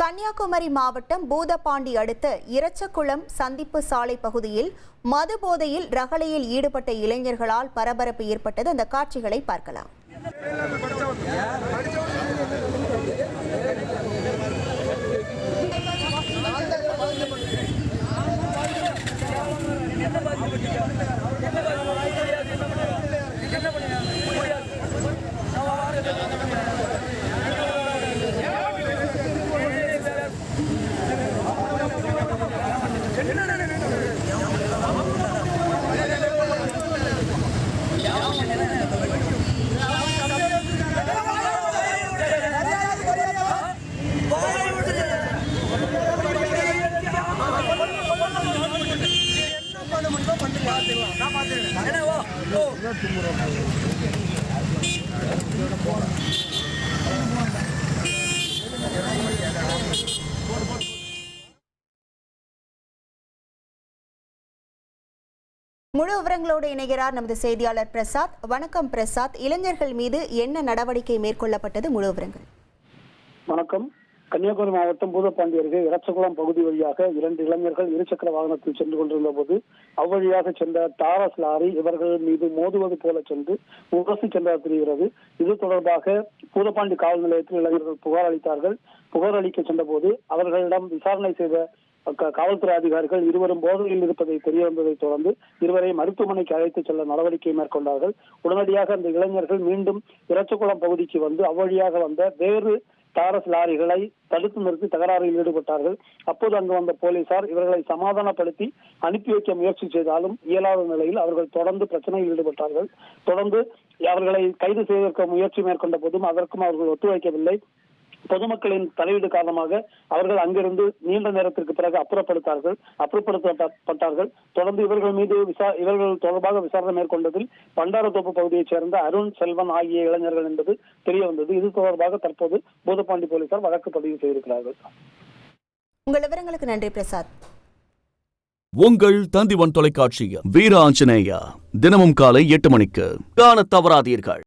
கன்னியாகுமரி மாவட்டம் பூதப்பாண்டி அடுத்த இரச்சக்குளம் சந்திப்பு சாலை பகுதியில் மது போதையில் ரகளையில் ஈடுபட்ட இளைஞர்களால் பரபரப்பு ஏற்பட்டது. அந்த காட்சிகளை பார்க்கலாம். முழு விவரங்களோடு இணைகிறார் நமது செய்தியாளர் பிரசாத். வணக்கம் பிரசாத். இளைஞர்கள் மீது என்ன நடவடிக்கை மேற்கொள்ளப்பட்டது? முழு விவரங்கள். வணக்கம். கன்னியாகுமரி மாவட்டம் பூதப்பாண்டி அருகே இரச்சகுளம் பகுதி வழியாக இரண்டு இளைஞர்கள் இருசக்கர வாகனத்தில் சென்று கொண்டிருந்த போது அவ்வழியாக சென்ற டாரஸ் லாரி இவர்கள் மீது மோதுவது போல சென்று உரசி சென்றதாக தெரிகிறது. இது தொடர்பாக பூதப்பாண்டி காவல் நிலையத்தில் இளைஞர்கள் புகார் அளித்தார்கள். புகார் அளிக்க சென்றபோது அவர்களிடம் விசாரணை செய்த க- காவல்துறை அதிகாரிகள் இருவரும் போதையில் இருப்பதை தெரிய வந்ததை தொடர்ந்து இருவரை மருத்துவமனைக்கு அழைத்துச் செல்ல நடவடிக்கை மேற்கொண்டார்கள். உடனடியாக அந்த இளைஞர்கள் மீண்டும் இரச்சகுளம் பகுதிக்கு வந்து அவ்வழியாக வந்த வேறு டாரஸ் லாரிகளை தடுத்து நிறுத்தி தகராறில் ஈடுபட்டார்கள். அப்போது அங்கு வந்த போலீசார் இவர்களை சமாதானப்படுத்தி அனுப்பி வைக்க முயற்சி செய்தாலும் இயலாத நிலையில் அவர்கள் தொடர்ந்து பிரச்சனையில் ஈடுபட்டார்கள். தொடர்ந்து அவர்களை கைது செய்வதற்கு முயற்சி மேற்கொண்ட போதும் அதற்கும் அவர்கள் ஒத்துழைக்கவில்லை. பொதுமக்களின் தலையீடு காரணமாக அவர்கள் அங்கிருந்து நீண்ட நேரத்திற்கு பிறகு அப்புறப்படுத்தார்கள் அப்புறப்படுத்தப்பட்டார்கள். தொடர்ந்து இவர்கள் மீது விசா இவர்கள் தொடர்பாக விசாரணை மேற்கொண்டதில் பண்டாரத்தோப்பு பகுதியைச் சேர்ந்த அருண் செல்வன் ஆகிய இளைஞர்கள் என்பது தெரிய வந்தது. இது தொடர்பாக தற்போது பூதப்பாண்டி போலீசார் வழக்கு பதிவு செய்திருக்கிறார்கள். உங்கள் விவரங்களுக்கு நன்றி பிரசாத். உங்கள் தந்திவன் தொலைக்காட்சியில் வீர ஆஞ்சநேயா தினமும் காலை எட்டு மணிக்கு. காணத் தவறாதீர்கள்.